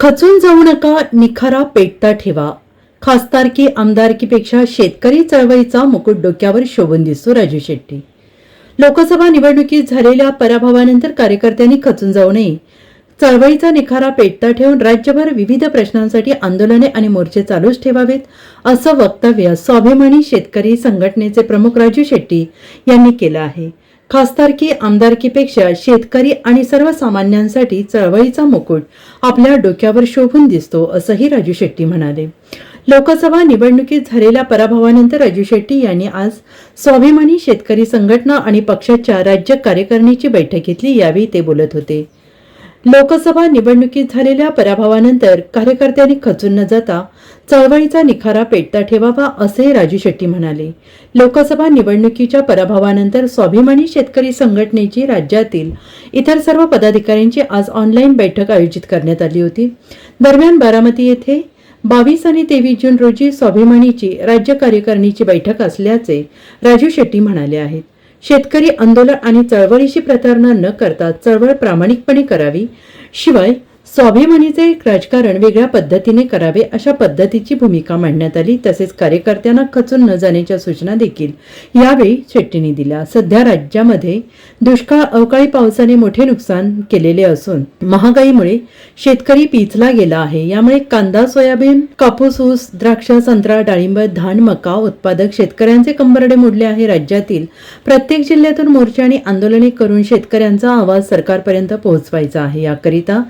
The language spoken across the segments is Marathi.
खचून जाऊ नका निखारा पेटता ठेवा. खासदारकी आमदारकीपेक्षा शेतकरी चळवळीचा मुकुट डोक्यावर शोभून दिसतो राजू शेट्टी. लोकसभा निवडणुकीत झालेल्या पराभवानंतर कार्यकर्त्यांनी खचून जाऊ नये. चळवळीचा निखारा पेटता ठेवून राज्यभर विविध प्रश्नांसाठी आंदोलने आणि मोर्चे चालूच ठेवावेत असं वक्तव्य स्वाभिमानी शेतकरी संघटनेचे प्रमुख राजू शेट्टी यांनी केलं आहे. खासदारकी आमदारकीपेक्षा शेतकरी आणि सर्वसामान्यांसाठी चळवळीचा मुकुट आपल्या डोक्यावर शोभून दिसतो असंही राजू शेट्टी म्हणाले. लोकसभा निवडणुकीत झालेल्या पराभवानंतर राजू शेट्टी यांनी आज स्वाभिमानी शेतकरी संघटना आणि पक्षाच्या राज्य कार्यकारिणीची बैठक घेतली यावेळी ते बोलत होते. लोकसभा निवडणुकीत झालेल्या पराभवानंतर कार्यकर्त्यांनी खचून न जाता चळवळीचा निखारा पेटता ठेवावा असेही राजू शेट्टी म्हणाले. लोकसभा निवडणुकीच्या पराभवानंतर स्वाभिमानी शेतकरी संघटनेची राज्यातील इतर सर्व पदाधिकाऱ्यांची आज ऑनलाईन बैठक आयोजित करण्यात आली होती. दरम्यान बारामती येथे बावीस आणि तेवीस जून रोजी स्वाभिमानीची राज्य कार्यकारिणीची बैठक असल्याचे राजू शेट्टी म्हणाले आहेत. शेतकरी आंदोलन आणि चळवळीशी प्रतारणा न करता चळवळ प्रामाणिकपणे करावी. शिवाय स्वाभिमानीचे राजकारण वेगळ्या पद्धतीने करावे अशा पद्धतीची भूमिका मांडण्यात आली. तसेच कार्यकर्त्यांना खचून न जाण्याच्या सूचना देखील यावेळी शेट्टींनी दिल्या. सध्या राज्यामध्ये दुष्काळ अवकाळी पावसाने मोठे नुकसान केलेले असून महागाईमुळे शेतकरी पिचला गेला आहे. यामुळे कांदा सोयाबीन कापूस ऊस द्राक्ष संत्रा डाळिंब धान मका उत्पादक शेतकऱ्यांचे कंबरडे मोडले आहे. राज्यातील प्रत्येक जिल्ह्यातून मोर्चे आणि आंदोलने करून शेतकऱ्यांचा आवाज सरकारपर्यंत पोहोचवायचा आहे. याकरिता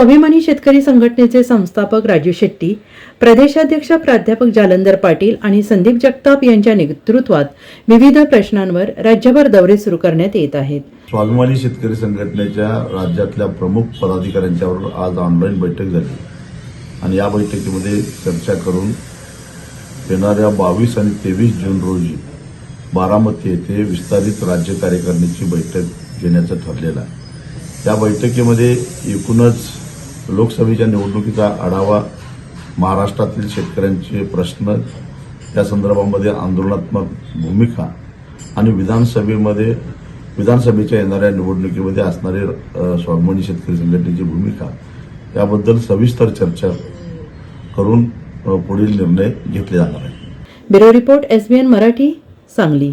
स्वाभिमानी शेतकरी संघटनेचे संस्थापक राजू शेट्टी प्रदेशाध्यक्ष प्राध्यापक जालंदर पाटील आणि संदीप जगताप यांच्या नेतृत्वात विविध प्रश्नांवर राज्यभर दौरे सुरू करण्यात येत आहेत. स्वाभिमानी शेतकरी संघटनेच्या राज्यातल्या प्रमुख पदाधिकाऱ्यांच्यावर आज ऑनलाईन बैठक झाली. आणि या बैठकीमध्ये चर्चा करून येणाऱ्या बावीस आणि तेवीस जून रोजी बारामती येथे विस्तारित राज्य कार्यकारिणीची बैठक घेण्याचं ठरलेलं आहे. त्या बैठकीमध्ये एकूणच लोकसभेच्या निवडणुकीचा आढावा महाराष्ट्रातील शेतकऱ्यांचे प्रश्न त्या संदर्भामध्ये आंदोलनात्मक भूमिका आणि विधानसभेमध्ये विधानसभेच्या येणाऱ्या निवडणुकीमध्ये असणारी स्वाभिमानी शेतकरी संघटनेची भूमिका याबद्दल सविस्तर चर्चा करून पुढील निर्णय घेतले जाणार आहे bureau report SBN Marathi Sangli.